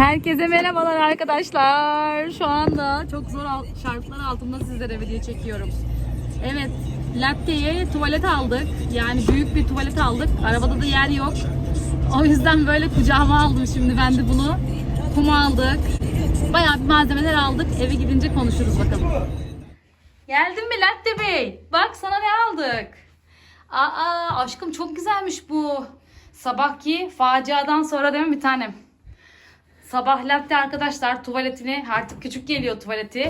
Herkese merhabalar arkadaşlar. Şu anda çok zor al- şartlar altında sizlere video çekiyorum. Evet, latte'ye tuvalet aldık. Yani büyük bir tuvalet aldık. Arabada da yer yok. O yüzden böyle kucağıma aldım şimdi ben de bunu. Kum aldık. Bayağı bir malzemeler aldık. Eve gidince konuşuruz bakalım. Geldin mi Latte Bey? Bak sana ne aldık. Aa aşkım çok güzelmiş bu. Sabahki faciadan sonra değil mi bir tanem? Sabah latte arkadaşlar tuvaletini artık küçük geliyor tuvaleti.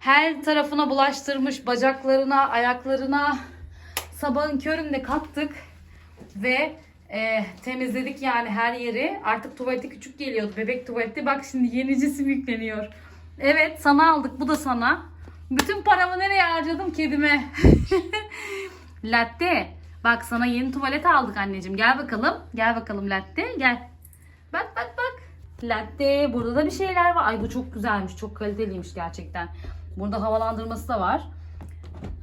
Her tarafına bulaştırmış bacaklarına, ayaklarına. Sabahın köründe kalktık ve e, temizledik yani her yeri. Artık tuvaleti küçük geliyordu. Bebek tuvaleti. Bak şimdi yenicisi yükleniyor. Evet sana aldık. Bu da sana. Bütün paramı nereye harcadım? Kedime. latte. Bak sana yeni tuvalet aldık anneciğim. Gel bakalım. Gel bakalım latte. Gel. Bak bak bak. Latte. Burada da bir şeyler var. Ay bu çok güzelmiş. Çok kaliteliymiş gerçekten. Burada havalandırması da var.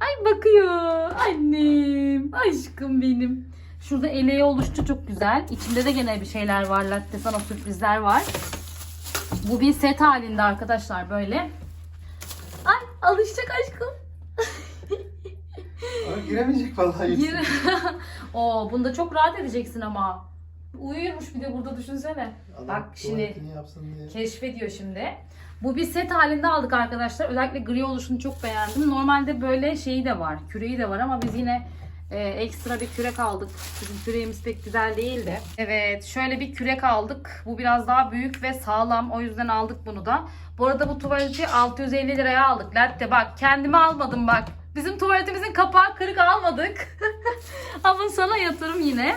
Ay bakıyor. Annem. Aşkım benim. Şurada eleği oluştu çok güzel. İçinde de gene bir şeyler var. Latte sana sürprizler var. Bu bir set halinde arkadaşlar böyle. Ay alışacak aşkım. Ama giremeyecek vallahi. Gir. Oo, bunda çok rahat edeceksin ama. Uyuyormuş bir de burada düşünsene. Adam Bak şimdi tuvaletini yapsın diye. keşfediyor şimdi. Bu bir set halinde aldık arkadaşlar. Özellikle gri oluşunu çok beğendim. Normalde böyle şeyi de var. Küreği de var ama biz yine e, ekstra bir kürek aldık. Bizim küreğimiz pek güzel değildi. Evet şöyle bir kürek aldık. Bu biraz daha büyük ve sağlam. O yüzden aldık bunu da. Bu arada bu tuvaleti 650 liraya aldık. Latte bak kendime almadım bak. Bizim tuvaletimizin kapağı kırık almadık. ama sana yatırım yine.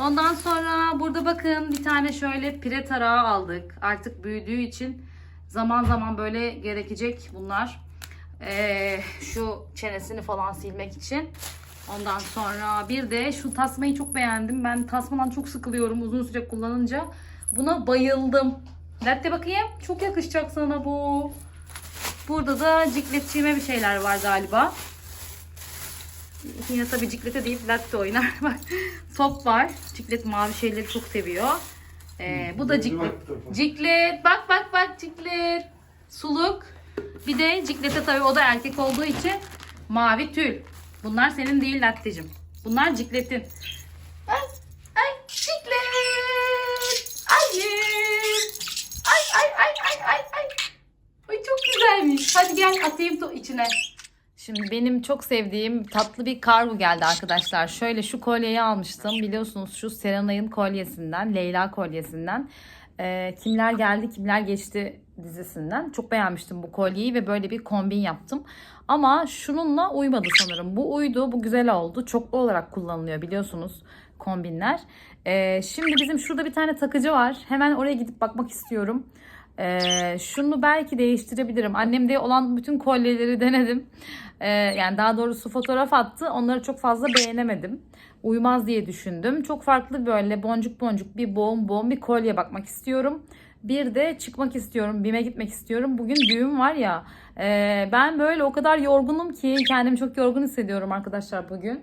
Ondan sonra burada bakın bir tane şöyle pire tarağı aldık. Artık büyüdüğü için zaman zaman böyle gerekecek bunlar. Ee, şu çenesini falan silmek için. Ondan sonra bir de şu tasmayı çok beğendim. Ben tasmadan çok sıkılıyorum uzun süre kullanınca. Buna bayıldım. Latte bakayım. Çok yakışacak sana bu. Burada da cikletçiğime bir şeyler var galiba. Yine tabii ciklete değil latte oynar. Bak top var. Ciklet mavi şeyleri çok seviyor. Ee, bu da ciklet. Ciklet. Bak bak bak ciklet. Suluk. Bir de ciklete tabii o da erkek olduğu için mavi tül. Bunlar senin değil lattecim. Bunlar cikletin. Ay, ay ciklet. Annem. Ay ay ay ay ay ay. Ay çok güzelmiş. Hadi gel atayım içine. Şimdi benim çok sevdiğim tatlı bir kargo geldi arkadaşlar. Şöyle şu kolyeyi almıştım. Biliyorsunuz şu Serenay'ın kolyesinden, Leyla kolyesinden. Ee, kimler geldi, kimler geçti dizisinden. Çok beğenmiştim bu kolyeyi ve böyle bir kombin yaptım. Ama şununla uymadı sanırım. Bu uydu, bu güzel oldu. Çoklu olarak kullanılıyor biliyorsunuz kombinler. Ee, şimdi bizim şurada bir tane takıcı var. Hemen oraya gidip bakmak istiyorum. Ee, şunu belki değiştirebilirim. Annemde olan bütün kolyeleri denedim. Ee, yani daha doğrusu fotoğraf attı. Onları çok fazla beğenemedim. Uymaz diye düşündüm. Çok farklı böyle boncuk boncuk bir boğum boğum bir kolye bakmak istiyorum. Bir de çıkmak istiyorum. BİM'e gitmek istiyorum. Bugün düğün var ya. e, ben böyle o kadar yorgunum ki kendimi çok yorgun hissediyorum arkadaşlar bugün.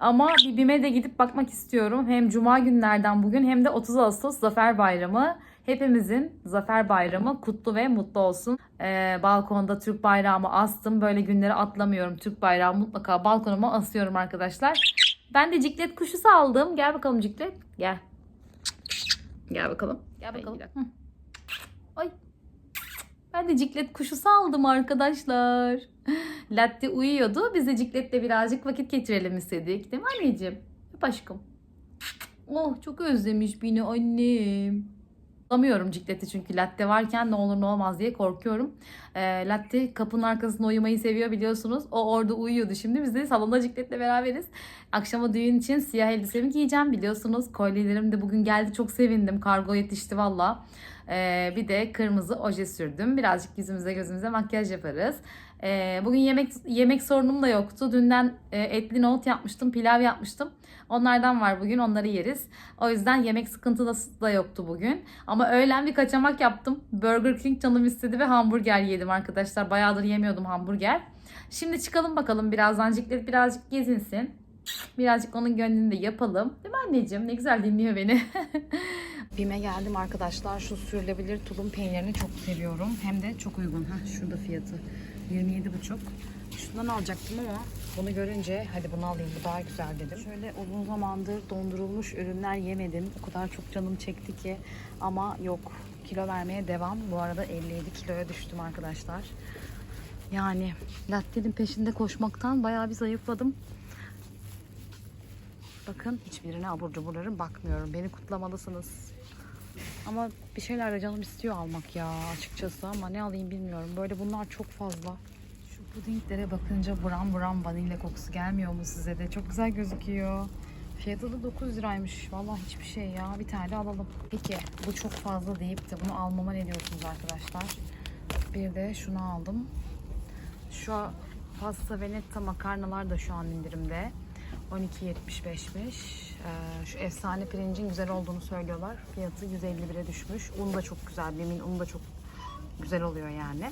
Ama BİM'e de gidip bakmak istiyorum. Hem cuma günlerden bugün hem de 30 Ağustos Zafer Bayramı. Hepimizin Zafer Bayramı kutlu ve mutlu olsun. Ee, balkonda Türk bayrağımı astım. Böyle günleri atlamıyorum. Türk bayrağı mutlaka balkonuma asıyorum arkadaşlar. Ben de ciklet kuşusu aldım. Gel bakalım ciklet. Gel. Gel bakalım. Gel bakalım. Ay. Ben de ciklet kuşusu aldım arkadaşlar. Latte uyuyordu. Biz de cikletle birazcık vakit geçirelim istedik. Değil mi anneciğim? Öp aşkım. Oh çok özlemiş beni annem. Alamıyorum cikleti çünkü latte varken ne olur ne olmaz diye korkuyorum. E, latte kapının arkasında uyumayı seviyor biliyorsunuz. O orada uyuyordu şimdi. Biz de salonda cikletle beraberiz. Akşama düğün için siyah elbisemi giyeceğim biliyorsunuz. Kolyelerim de bugün geldi çok sevindim. Kargo yetişti valla. E, bir de kırmızı oje sürdüm. Birazcık yüzümüze gözümüze makyaj yaparız. E, bugün yemek yemek sorunum da yoktu. Dünden e, etli nohut yapmıştım, pilav yapmıştım. Onlardan var bugün onları yeriz. O yüzden yemek sıkıntısı da yoktu bugün. Ama öğlen bir kaçamak yaptım. Burger King canım istedi ve hamburger yedim arkadaşlar. Bayağıdır yemiyordum hamburger. Şimdi çıkalım bakalım birazdan Ciklet birazcık gezinsin. Birazcık onun gönlünü de yapalım. Değil mi anneciğim? Ne güzel dinliyor beni. Bime geldim arkadaşlar. Şu sürülebilir tulum peynirini çok seviyorum. Hem de çok uygun. Heh, şurada fiyatı. 27,5. Şundan alacaktım ama bunu görünce hadi bunu alayım bu daha güzel dedim. Şöyle uzun zamandır dondurulmuş ürünler yemedim. O kadar çok canım çekti ki ama yok. Kilo vermeye devam. Bu arada 57 kiloya düştüm arkadaşlar. Yani latte'nin peşinde koşmaktan bayağı bir zayıfladım. Bakın hiçbirine abur cuburların bakmıyorum. Beni kutlamalısınız. Ama bir şeyler de canım istiyor almak ya açıkçası ama ne alayım bilmiyorum. Böyle bunlar çok fazla. Şu pudinglere bakınca buram buram vanilya kokusu gelmiyor mu size de? Çok güzel gözüküyor. Fiyatı da 9 liraymış. Vallahi hiçbir şey ya. Bir tane alalım. Peki bu çok fazla deyip de bunu almama ne diyorsunuz arkadaşlar? Bir de şunu aldım. Şu pasta venetta makarnalar da şu an indirimde. 12.75'miş. Ee, şu efsane pirincin güzel olduğunu söylüyorlar. Fiyatı 151'e düşmüş. Un da çok güzel. Bimin unu da çok güzel oluyor yani.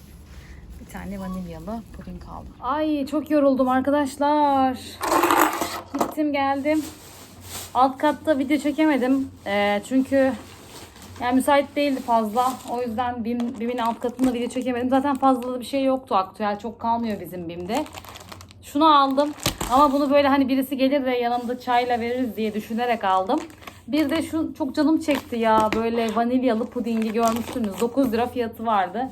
Bir tane vanilyalı puding aldım. Ay çok yoruldum arkadaşlar. Gittim geldim. Alt katta video çekemedim. Ee, çünkü yani müsait değildi fazla. O yüzden BİM, BİM'in alt katında video çekemedim. Zaten fazla da bir şey yoktu aktüel. Çok kalmıyor bizim BİM'de. Şunu aldım. Ama bunu böyle hani birisi gelir de yanımda çayla veririz diye düşünerek aldım. Bir de şu çok canım çekti ya. Böyle vanilyalı pudingi görmüştünüz. 9 lira fiyatı vardı.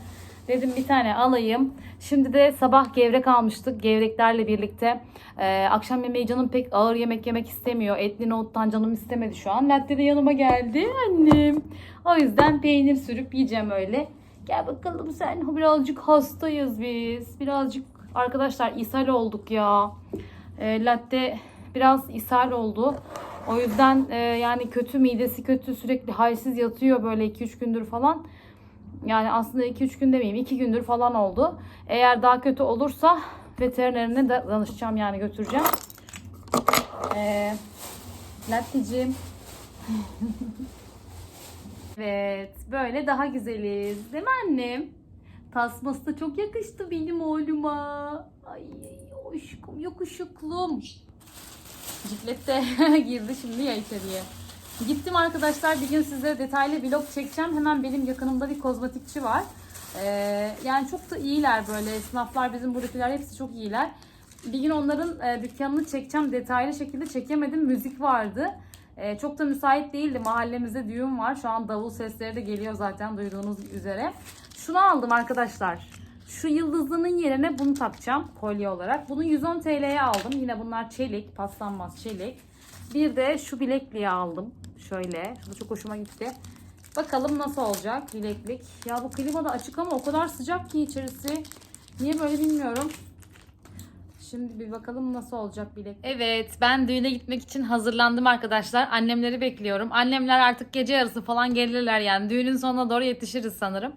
Dedim bir tane alayım. Şimdi de sabah gevrek almıştık. Gevreklerle birlikte. Ee, akşam yemeği canım pek ağır yemek yemek istemiyor. Etli nohuttan canım istemedi şu an. Latte de yanıma geldi annem. O yüzden peynir sürüp yiyeceğim öyle. Gel bakalım sen. Birazcık hastayız biz. Birazcık arkadaşlar ishal olduk ya. E, latte biraz ishal oldu. O yüzden e, yani kötü midesi kötü sürekli halsiz yatıyor böyle 2-3 gündür falan. Yani aslında 2-3 gün demeyeyim 2 gündür falan oldu. Eğer daha kötü olursa veterinerine de danışacağım yani götüreceğim. Ee, Latteciğim. evet böyle daha güzeliz değil mi annem? Tasması da çok yakıştı benim oğluma. Ay aşkım yakışıklım. Ciklet de girdi şimdi ya içeriye. Gittim arkadaşlar bir gün size detaylı vlog çekeceğim. Hemen benim yakınımda bir kozmetikçi var. Ee, yani çok da iyiler böyle esnaflar bizim buradakiler hepsi çok iyiler. Bir gün onların e, dükkanını çekeceğim detaylı şekilde çekemedim. Müzik vardı. E, çok da müsait değildi. Mahallemizde düğün var. Şu an davul sesleri de geliyor zaten duyduğunuz üzere. Şunu aldım arkadaşlar. Şu yıldızlının yerine bunu takacağım kolye olarak. Bunu 110 TL'ye aldım. Yine bunlar çelik, paslanmaz çelik. Bir de şu bilekliği aldım. Şöyle. Bu çok hoşuma gitti. Bakalım nasıl olacak bileklik. Ya bu klima da açık ama o kadar sıcak ki içerisi. Niye böyle bilmiyorum. Şimdi bir bakalım nasıl olacak bilek. Evet ben düğüne gitmek için hazırlandım arkadaşlar. Annemleri bekliyorum. Annemler artık gece yarısı falan gelirler yani. Düğünün sonuna doğru yetişiriz sanırım.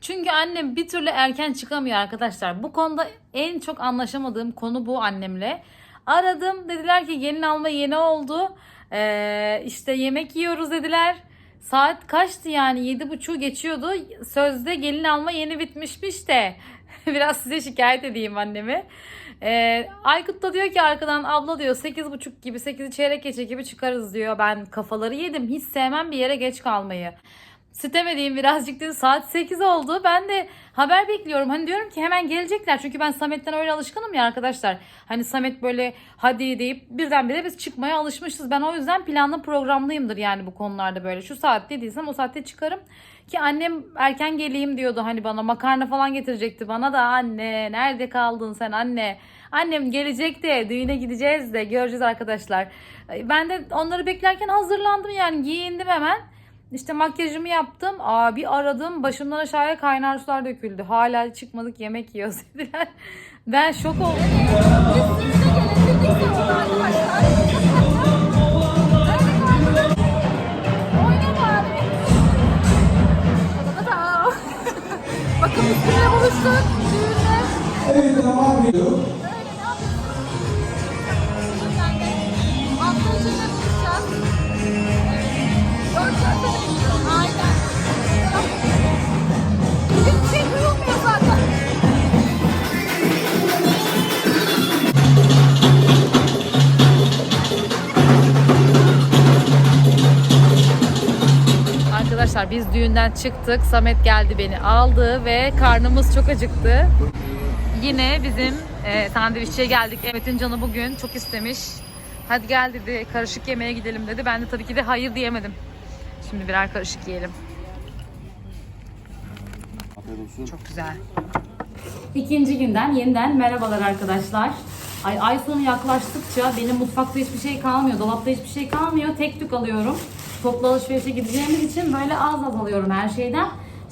Çünkü annem bir türlü erken çıkamıyor arkadaşlar. Bu konuda en çok anlaşamadığım konu bu annemle. Aradım dediler ki gelin alma yeni oldu. Ee, işte yemek yiyoruz dediler. Saat kaçtı yani yedi buçuğu geçiyordu. Sözde gelin alma yeni bitmişmiş de. Biraz size şikayet edeyim annemi. Ee, Aykut da diyor ki arkadan abla diyor 8.30 gibi 8'i çeyrek geçe gibi çıkarız diyor. Ben kafaları yedim. Hiç sevmem bir yere geç kalmayı. Sitemediğim birazcık dün saat 8 oldu. Ben de haber bekliyorum. Hani diyorum ki hemen gelecekler. Çünkü ben Samet'ten öyle alışkınım ya arkadaşlar. Hani Samet böyle hadi deyip birdenbire biz çıkmaya alışmışız. Ben o yüzden planlı programlıyımdır yani bu konularda böyle. Şu saat dediysem o saatte çıkarım. Ki annem erken geleyim diyordu hani bana makarna falan getirecekti bana da anne nerede kaldın sen anne. Annem gelecek de düğüne gideceğiz de göreceğiz arkadaşlar. Ben de onları beklerken hazırlandım yani giyindim hemen. İşte makyajımı yaptım. Aa bir aradım. Başımdan aşağıya kaynar sular döküldü. Hala çıkmadık yemek yiyoruz dediler. Ben şok oldum. Bakın kimle buluştuk? Düğünle. Evet devam Arkadaşlar biz düğünden çıktık. Samet geldi beni aldı ve karnımız çok acıktı. Yine bizim e, sandviççiye geldik. Emet'in canı bugün çok istemiş. Hadi gel dedi karışık yemeğe gidelim dedi. Ben de tabii ki de hayır diyemedim. Şimdi birer karışık yiyelim. Çok güzel. İkinci günden yeniden merhabalar arkadaşlar. Ay, ay sonu yaklaştıkça benim mutfakta hiçbir şey kalmıyor, dolapta hiçbir şey kalmıyor. Tek tük alıyorum. Toplu alışverişe gideceğimiz için böyle az az alıyorum her şeyden.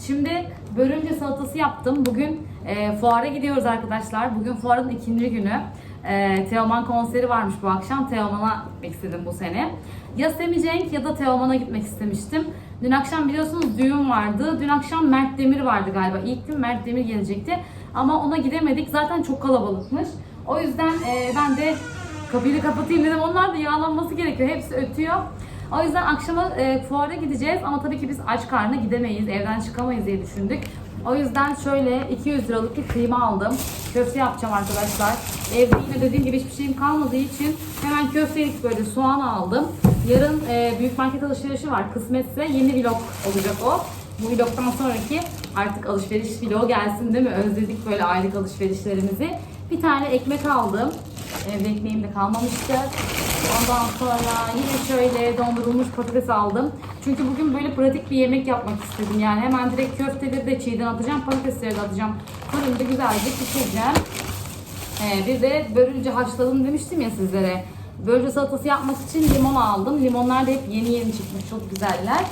Şimdi börülce salatası yaptım. Bugün e, fuara gidiyoruz arkadaşlar. Bugün fuarın ikinci günü. E, Teoman konseri varmış bu akşam. Teoman'a gitmek istedim bu sene. Ya Semi Cenk ya da Teoman'a gitmek istemiştim. Dün akşam biliyorsunuz düğün vardı. Dün akşam Mert Demir vardı galiba. İlk gün Mert Demir gelecekti. Ama ona gidemedik. Zaten çok kalabalıkmış. O yüzden e, ben de kapıyı kapatayım dedim. Onlar da yağlanması gerekiyor. Hepsi ötüyor. O yüzden akşama e, fuara gideceğiz ama tabii ki biz aç karnına gidemeyiz. Evden çıkamayız diye düşündük. O yüzden şöyle 200 liralık bir kıyma aldım. Köfte yapacağım arkadaşlar. Evde yine dediğim gibi hiçbir şeyim kalmadığı için hemen köftelik böyle soğan aldım. Yarın e, büyük market alışverişi var. Kısmetse yeni vlog olacak o. Bu vlogdan sonraki artık alışveriş vlogu gelsin değil mi? Özledik böyle aylık alışverişlerimizi. Bir tane ekmek aldım. Evde ekmeğim de kalmamıştı. Ondan sonra yine şöyle dondurulmuş patates aldım. Çünkü bugün böyle pratik bir yemek yapmak istedim. Yani hemen direkt köfteleri de çiğden atacağım, patatesleri de atacağım. Fırında güzelce pişireceğim. Ee, bir de börülce haşladım demiştim ya sizlere. Börülce salatası yapmak için limon aldım. Limonlar da hep yeni yeni çıkmış. Çok güzeller.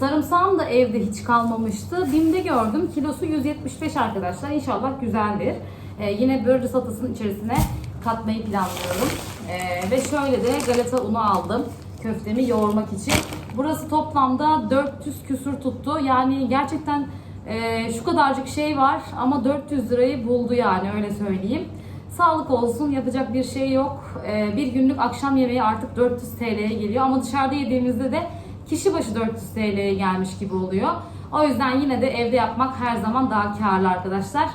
Sarımsağım da evde hiç kalmamıştı. Bim'de gördüm. Kilosu 175 arkadaşlar. İnşallah güzeldir. Ee, yine börülce salatasının içerisine katmayı planlıyorum. Ee, ve şöyle de galeta unu aldım. Köftemi yoğurmak için. Burası toplamda 400 küsür tuttu. Yani gerçekten e, şu kadarcık şey var ama 400 lirayı buldu yani öyle söyleyeyim. Sağlık olsun yapacak bir şey yok. Ee, bir günlük akşam yemeği artık 400 TL'ye geliyor ama dışarıda yediğimizde de kişi başı 400 TL'ye gelmiş gibi oluyor. O yüzden yine de evde yapmak her zaman daha karlı arkadaşlar.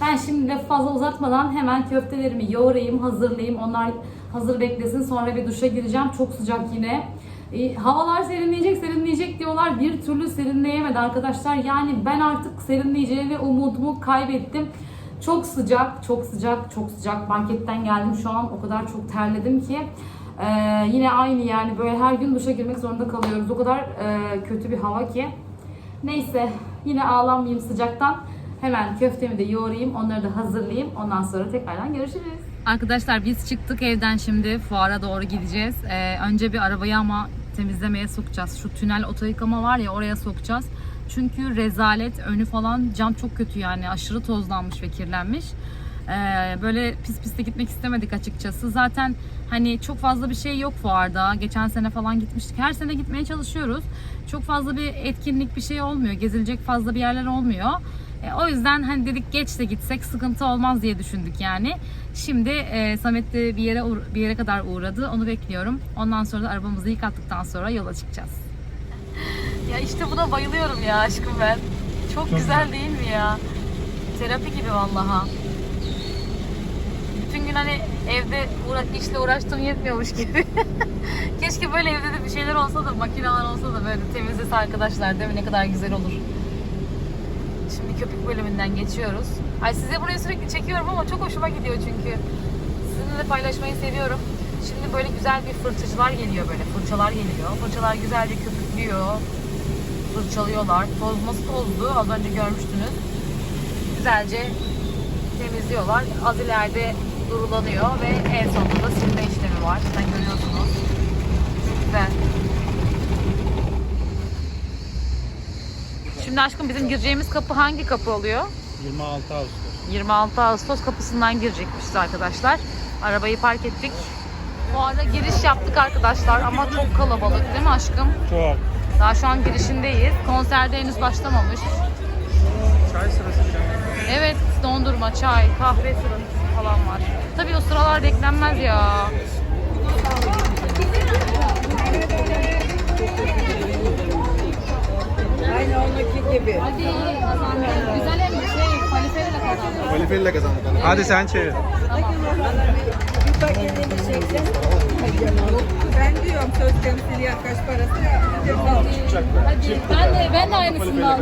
Ben şimdi lafı fazla uzatmadan hemen köftelerimi yoğurayım, hazırlayayım. Onlar hazır beklesin. Sonra bir duşa gireceğim. Çok sıcak yine. E, havalar serinleyecek, serinleyecek diyorlar. Bir türlü serinleyemedi arkadaşlar. Yani ben artık serinleyeceğini umudumu kaybettim. Çok sıcak, çok sıcak, çok sıcak. Marketten geldim şu an o kadar çok terledim ki. Ee, yine aynı yani böyle her gün duşa girmek zorunda kalıyoruz. O kadar e, kötü bir hava ki. Neyse yine ağlamayayım sıcaktan. Hemen köftemi de yoğurayım, onları da hazırlayayım. Ondan sonra tekrardan görüşürüz. Arkadaşlar biz çıktık evden şimdi fuara doğru gideceğiz. Ee, önce bir arabayı ama temizlemeye sokacağız. Şu tünel oto yıkama var ya oraya sokacağız. Çünkü rezalet önü falan cam çok kötü yani aşırı tozlanmış ve kirlenmiş. Ee, böyle pis pis de gitmek istemedik açıkçası. Zaten hani çok fazla bir şey yok fuarda. Geçen sene falan gitmiştik. Her sene gitmeye çalışıyoruz. Çok fazla bir etkinlik bir şey olmuyor. Gezilecek fazla bir yerler olmuyor. E, o yüzden hani dedik geç de gitsek sıkıntı olmaz diye düşündük yani. Şimdi e, Samet de bir yere bir yere kadar uğradı. Onu bekliyorum. Ondan sonra da arabamızı yıkattıktan sonra yola çıkacağız. Ya işte buna bayılıyorum ya aşkım ben. Çok, güzel değil mi ya? Terapi gibi vallaha. Bütün gün hani evde uğra işle uğraştığım yetmiyormuş gibi. Keşke böyle evde de bir şeyler olsa da makineler olsa da böyle temizlese arkadaşlar değil mi? Ne kadar güzel olur. Şimdi köpük bölümünden geçiyoruz. Ay size burayı sürekli çekiyorum ama çok hoşuma gidiyor çünkü. Sizinle paylaşmayı seviyorum. Şimdi böyle güzel bir fırçacılar geliyor böyle. Fırçalar geliyor. Fırçalar güzelce köpüklüyor. Fırçalıyorlar. Toz nasıl tozdu az önce görmüştünüz. Güzelce temizliyorlar. Az ileride durulanıyor ve en sonunda da silme işlemi var. Sen görüyorsunuz. Güzel. Şimdi aşkım bizim gireceğimiz kapı hangi kapı oluyor? 26 Ağustos. 26 Ağustos kapısından girecekmişiz arkadaşlar. Arabayı park ettik. Bu arada giriş yaptık arkadaşlar ama çok kalabalık değil mi aşkım? Çok. Daha şu an girişindeyiz. Konserde henüz başlamamış. Çay sırası bile. Evet dondurma, çay, kahve sırası falan var. Tabii o sıralar beklenmez ya. Aynı ondaki gibi. Hadi. Güzel hem şey kalifeli de kazandım. Kalifeliyle kazandık. Hadi sen çevir. bak elini çeksen. Ben diyorum söz temsili kaç parası. Hadi ben de ben de aynısından.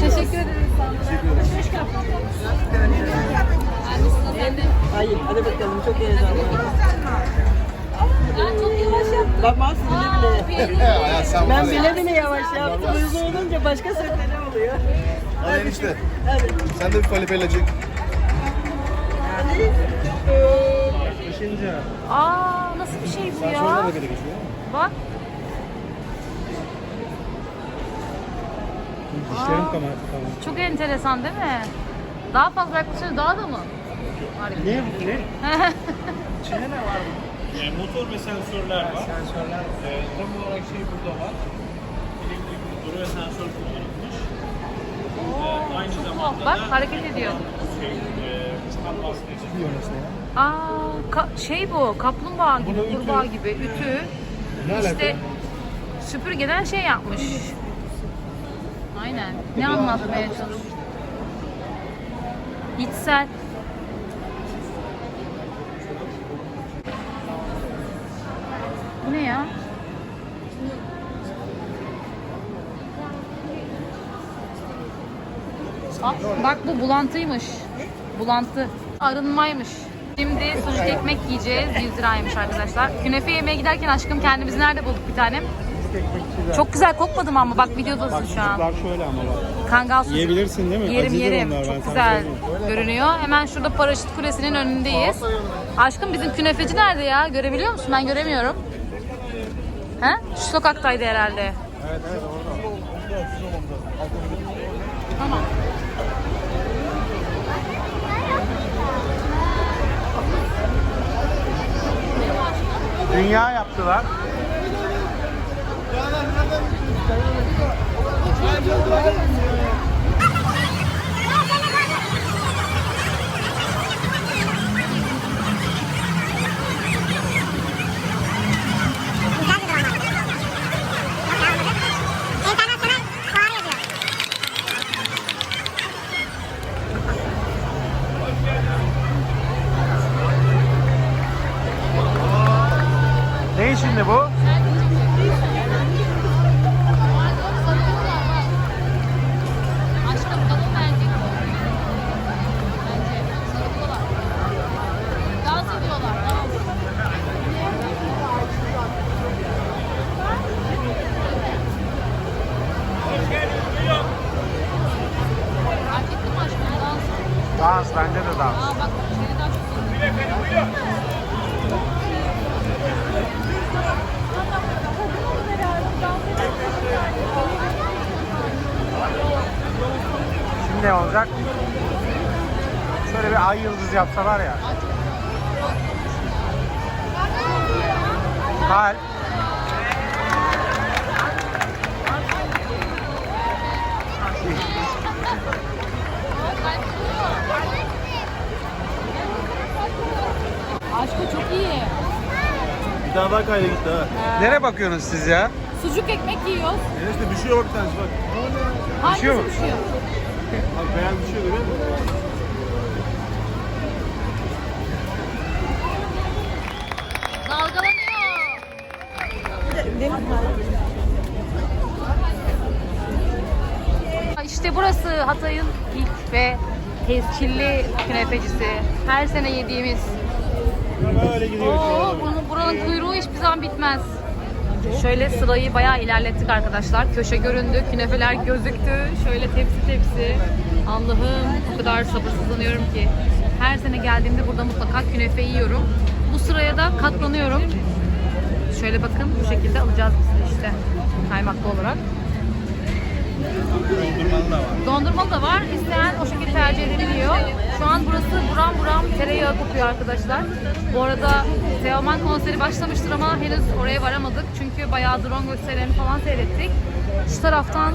Teşekkür ederim. Sen de. Hayır hadi bakalım çok heyecanlı. Ben çok yaptım. Bakmaz bile bile. Ya sen Ben bile bile yavaş yaptım. Hızlı olunca başka sefere oluyor. Hadi enişte. Hadi. Sen de bir falifel çek. Beşinci. Aa nasıl bir şey bu ya? Böyle geçiyor. Bak. Dişlerim. Çok enteresan değil mi? Daha fazla yaklaşıyoruz daha da mı? Harika. Ne bu ne? İçinde ne var? Yani motor ve sensörler var. Sensörler. Ee, tam olarak şey burada var. Elektrik motoru ve sensör kullanılmış. Ee, aynı çok zamanda tuhaf. Bak, da hareket ediyor. Şey, e, ısıtma baskıcı. Aa ka- şey bu kaplumbağa gibi, Bu da ütü. kurbağa gibi ütü. Ne işte süpürgeden şey yapmış. Aynen. Ne anlatmaya çalışmış? İçsel. Bak bu bulantıymış. Bulantı. Arınmaymış. Şimdi sucuk ekmek yiyeceğiz. 100 liraymış arkadaşlar. Künefe yemeye giderken aşkım kendimizi nerede bulduk bir tanem? Çok güzel kokmadı mı ama bak videodasın şu an. Sucuklar şöyle ama bak. Kangal sucuk. Yiyebilirsin değil mi? Yerim Acıdır yerim. onlar, ben Çok sana güzel söyleyeyim. görünüyor. Hemen şurada Paraşüt Kulesi'nin önündeyiz. Aşkım bizim künefeci nerede ya? Görebiliyor musun? Ben göremiyorum. He? Şu sokaktaydı herhalde. Evet evet orada. Dünya yaptılar. Ay yıldız yapsalar ya. Kalp. Aşkım çok iyi. Bir daha daha kayda gitti ha. Nereye bakıyorsunuz siz ya? Sucuk ekmek yiyoruz. Enişte düşüyor bak bir tanesi bak. Hangisi Düşüyor mu? düşüyor? Bak beyaz düşüyor görüyor musun? Hatay'ın ilk ve tescilli künefecisi. Her sene yediğimiz. Böyle gidiyor. Oo, bunun, buranın kuyruğu hiçbir zaman bitmez. Şöyle sırayı bayağı ilerlettik arkadaşlar. Köşe göründü, künefeler gözüktü. Şöyle tepsi tepsi. Allah'ım o kadar sabırsızlanıyorum ki. Her sene geldiğimde burada mutlaka künefe yiyorum. Bu sıraya da katlanıyorum. Şöyle bakın bu şekilde alacağız biz işte kaymaklı olarak. Dondurmalı da var. Dondurma da var. İsteyen o şekilde tercih edebiliyor. Şu an burası buram buram tereyağı kokuyor arkadaşlar. Bu arada Teoman konseri başlamıştır ama henüz oraya varamadık. Çünkü bayağı drone gösterilerini falan seyrettik. Şu taraftan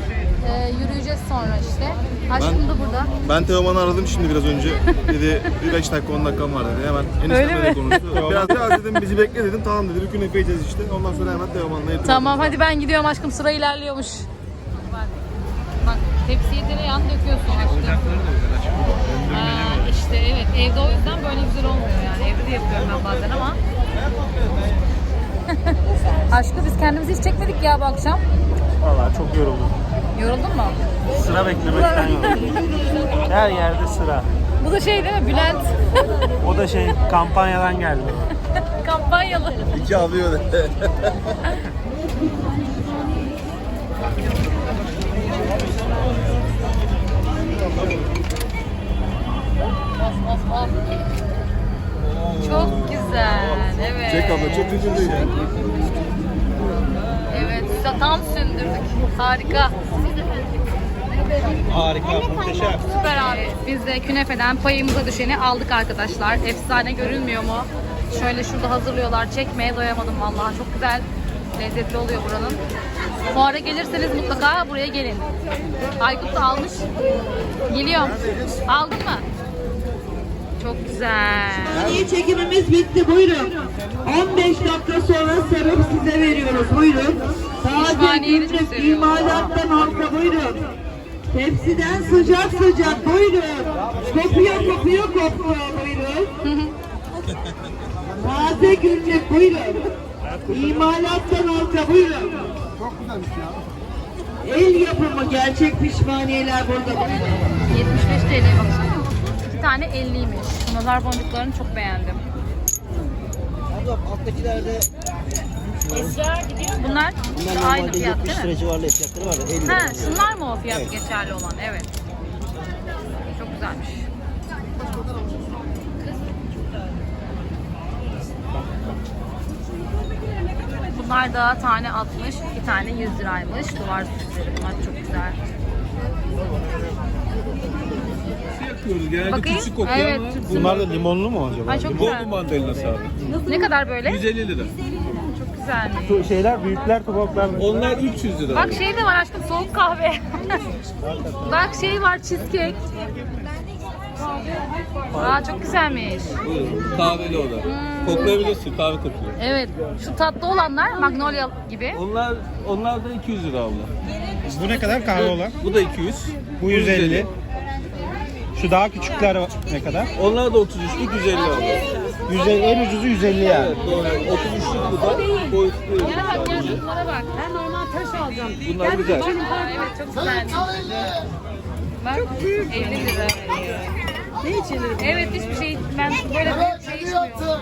e, yürüyeceğiz sonra işte. Aşkım da burada. Ben Teoman'ı aradım şimdi biraz önce. Dedi bir 5 dakika 10 dakikam var dedi. Hemen eniştemle mi? konuştu. biraz biraz dedim bizi bekle dedim. Tamam dedi. Bir gün yiyeceğiz işte. Ondan sonra hemen Teoman'la yapıyoruz. Tamam hadi ben gidiyorum aşkım sıra ilerliyormuş. Tepsiye tereyağı döküyorsun aşkım. Ocakları da aşkım. Döndürmeli böyle. işte evet evde o yüzden böyle güzel olmuyor yani. Evde de yapıyorum ben bazen ama. Aşkım biz kendimizi hiç çekmedik ya bu akşam. Valla çok yoruldum. Yoruldun mu? Sıra beklemekten yoruldum. Her yerde sıra. Bu da şey değil mi Bülent? O da şey kampanyadan geldi. Kampanyalı. İki alıyor. Of of. Çok güzel. Evet. Çek abla çok güzel değil. Evet tam sündürdük. Harika. Harika, muhteşem. Süper abi. Biz de künefeden payımıza düşeni aldık arkadaşlar. Efsane görünmüyor mu? Şöyle şurada hazırlıyorlar. Çekmeye doyamadım vallahi. Çok güzel. Lezzetli oluyor buranın. Fuara gelirseniz mutlaka buraya gelin. Aykut da almış. Geliyorum. Aldın mı? Çok güzel. Saniye çekimimiz bitti. Buyurun. 15 dakika sonra sarıp size veriyoruz. Buyurun. Günlük seviyorum. imalattan halka buyurun. Tepsiden sıcak sıcak buyurun. Kopuyor kopuyor kopuyor buyurun. Taze günlük buyurun. İmalattan halka buyurun. Çok güzelmiş ya. El yapımı gerçek pişmaniyeler burada buyurun. 75 TL bak. İki tane 50'ymiş. Nazar boncuklarını çok beğendim. Bunlar aynı fiyat değil mi? civarında fiyatları var. 50 Ha, şunlar mı o fiyat geçerli olan? Evet. Çok güzelmiş. Bunlar da tane 60, iki tane 100 liraymış. Duvar süsleri bunlar çok güzel. Yakıyoruz genelde Bakayım. tütsü kokuyor Evet, ama. tütsü. Bunlar da limonlu mu acaba? Ay çok Limonlu güzel. mandalinası abi. Ne kadar böyle? 150 lira. Çok güzelmiş. Bu şeyler büyükler, tubaklar. Onlar 300 lira. Bak şey de var aşkım soğuk kahve. Bak şey var cheesecake. Aa çok güzelmiş. Buyurun. Kahveli o da. Koklayabilirsin kahve kokuyor. Evet. Şu tatlı olanlar magnolia gibi. Onlar onlar da 200 lira abla. Bu ne kadar kahve olan? Bu da 200. Bu 150. Şu daha küçükler ne kadar? Onlar da 33, 250 abla. 150, en ucuzu 150 yani. Evet doğru. 33'lük bu da. Boyutlu. Gel bak gel bunlara bak. Ben normal taş alacağım. Bunlar güzel. Aa, evet çok güzel. Bak 50 lira. Ne için? Evet hiçbir şey ben böyle büyük şey içmiyorum.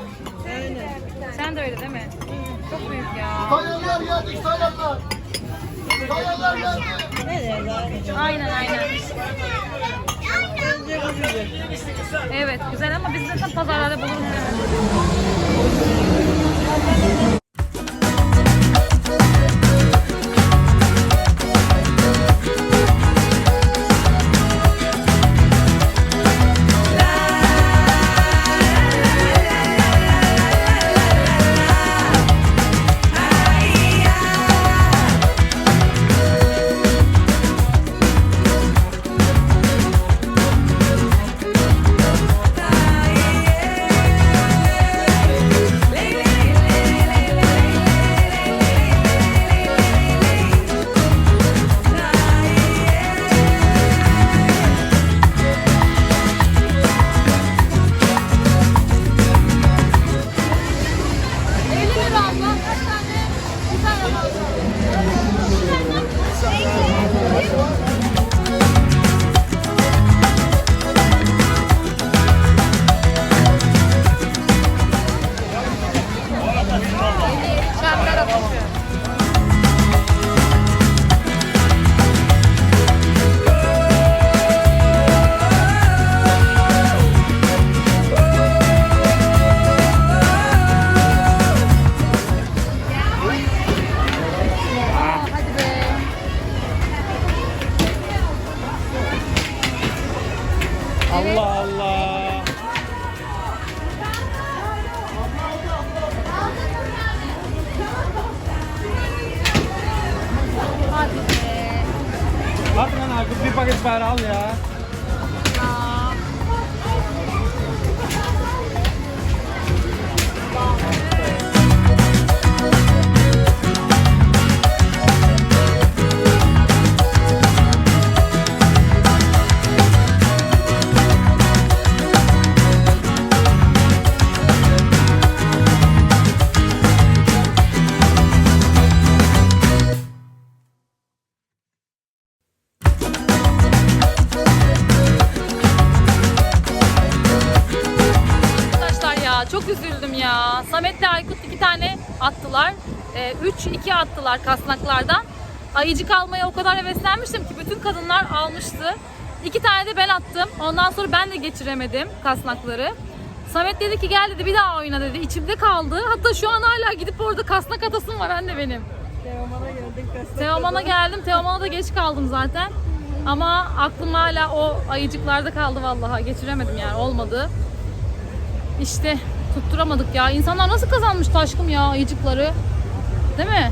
Sen de öyle değil mi? Çok büyük ya. Sayanlar geldik sayanlar. Sayanlar geldi. Aynen aynen. Evet güzel ama biz zaten pazarlarda buluruz. Çok üzüldüm ya. Samet'le Aykut iki tane attılar. 3-2 attılar kasnaklardan. Ayıcık almaya o kadar heveslenmiştim ki bütün kadınlar almıştı. İki tane de ben attım. Ondan sonra ben de geçiremedim kasnakları. Samet dedi ki gel dedi bir daha oyna dedi. İçimde kaldı. Hatta şu an hala gidip orada kasnak atasım var anne benim. Teoman'a geldik kastak. Teoman'a geldim. Teoman'a da geç kaldım zaten. Ama aklım hala o ayıcıklarda kaldı vallahi. Geçiremedim yani olmadı. İşte tutturamadık ya. İnsanlar nasıl kazanmıştı aşkım ya ayıcıkları. Değil mi?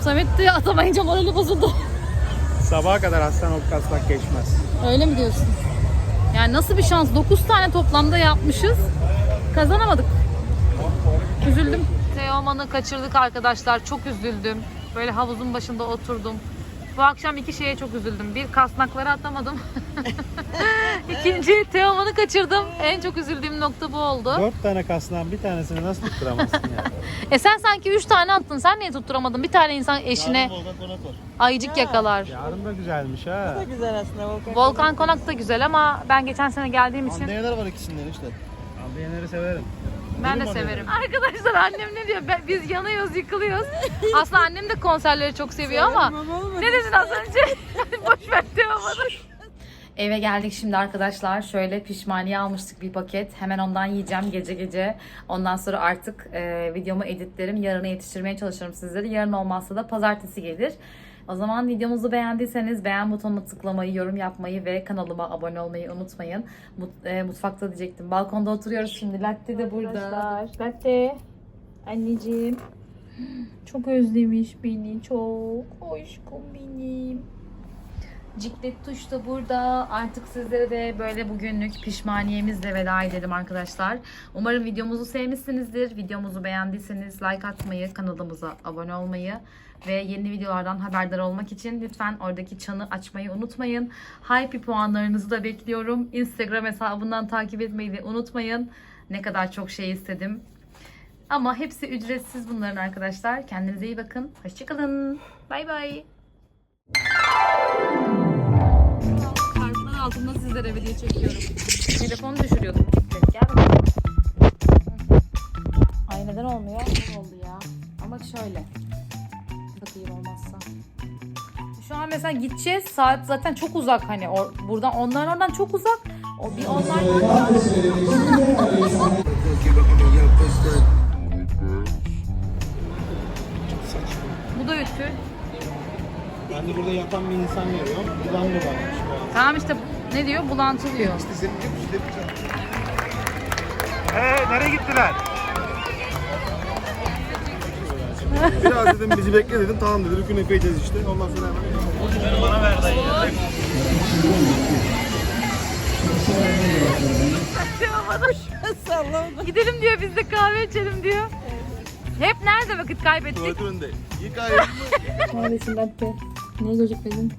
Samet de atamayınca morali bozuldu. Sabaha kadar aslan ok kasnak geçmez. Öyle mi diyorsun? Yani nasıl bir şans? 9 tane toplamda yapmışız. Kazanamadık. Üzüldüm. Teoman'ı kaçırdık arkadaşlar. Çok üzüldüm. Böyle havuzun başında oturdum. Bu akşam iki şeye çok üzüldüm. Bir kasnakları atamadım. İkinci Teoman'ı kaçırdım. En çok üzüldüğüm nokta bu oldu. Dört tane kasnağın bir tanesini nasıl tutturamazsın ya? E sen sanki üç tane attın. Sen niye tutturamadın? Bir tane insan eşine ayıcık yakalar. Yarın da güzelmiş ha. Güzel aslında Volkan. Volkan Konak da güzel ama ben geçen sene geldiğim için Anlayanlar var ikisinden işte. Anlayanları severim. Ben de severim. Arkadaşlar annem ne diyor? Ben, biz yanıyoruz, yıkılıyoruz. Aslında annem de konserleri çok seviyor ama ne dedin az önce? Boş ver bana. Eve geldik şimdi arkadaşlar. Şöyle pişmaniye almıştık bir paket. Hemen ondan yiyeceğim gece gece. Ondan sonra artık e, videomu editlerim. Yarına yetiştirmeye çalışırım sizleri. Yarın olmazsa da pazartesi gelir. O zaman videomuzu beğendiyseniz beğen butonuna tıklamayı, yorum yapmayı ve kanalıma abone olmayı unutmayın. Mut, e, mutfakta diyecektim. Balkonda oturuyoruz şimdi. Latte de burada. Latte. Anneciğim. Çok özlemiş beni. Çok. Aşkım benim. Ciklet tuş da burada. Artık sizlere de böyle bugünlük pişmaniyemizle veda edelim arkadaşlar. Umarım videomuzu sevmişsinizdir. Videomuzu beğendiyseniz like atmayı, kanalımıza abone olmayı ve yeni videolardan haberdar olmak için lütfen oradaki çanı açmayı unutmayın. Hype puanlarınızı da bekliyorum. Instagram hesabından takip etmeyi de unutmayın. Ne kadar çok şey istedim. Ama hepsi ücretsiz bunların arkadaşlar. Kendinize iyi bakın. Hoşçakalın. Bay bay. Kartlar altında sizlere video çekiyorum. Telefonu düşürüyordum. Gel bakalım. Ay neden olmuyor? Ne oldu ya? Ama şöyle. Bakayım olmazsa. Şu an mesela gideceğiz. Saat zaten çok uzak hani. Or- buradan onların oradan çok uzak. O bir onlar Bu da ütü. Ben de burada yapan bir insan görüyorum. Yılan mı varmış? Tamam işte ne diyor? Bulantı diyor. Ee, nereye gittiler? Biraz dedim bizi bekle dedim. Tamam dedi. Rükün epeyeceğiz işte. Ondan sonra hemen. Bana ver dayı. Gidelim diyor biz de kahve içelim diyor. Hep nerede vakit kaybettik? Tuvalet önünde. Yıkayın. Kahvesi latte. Neyi görecekledin?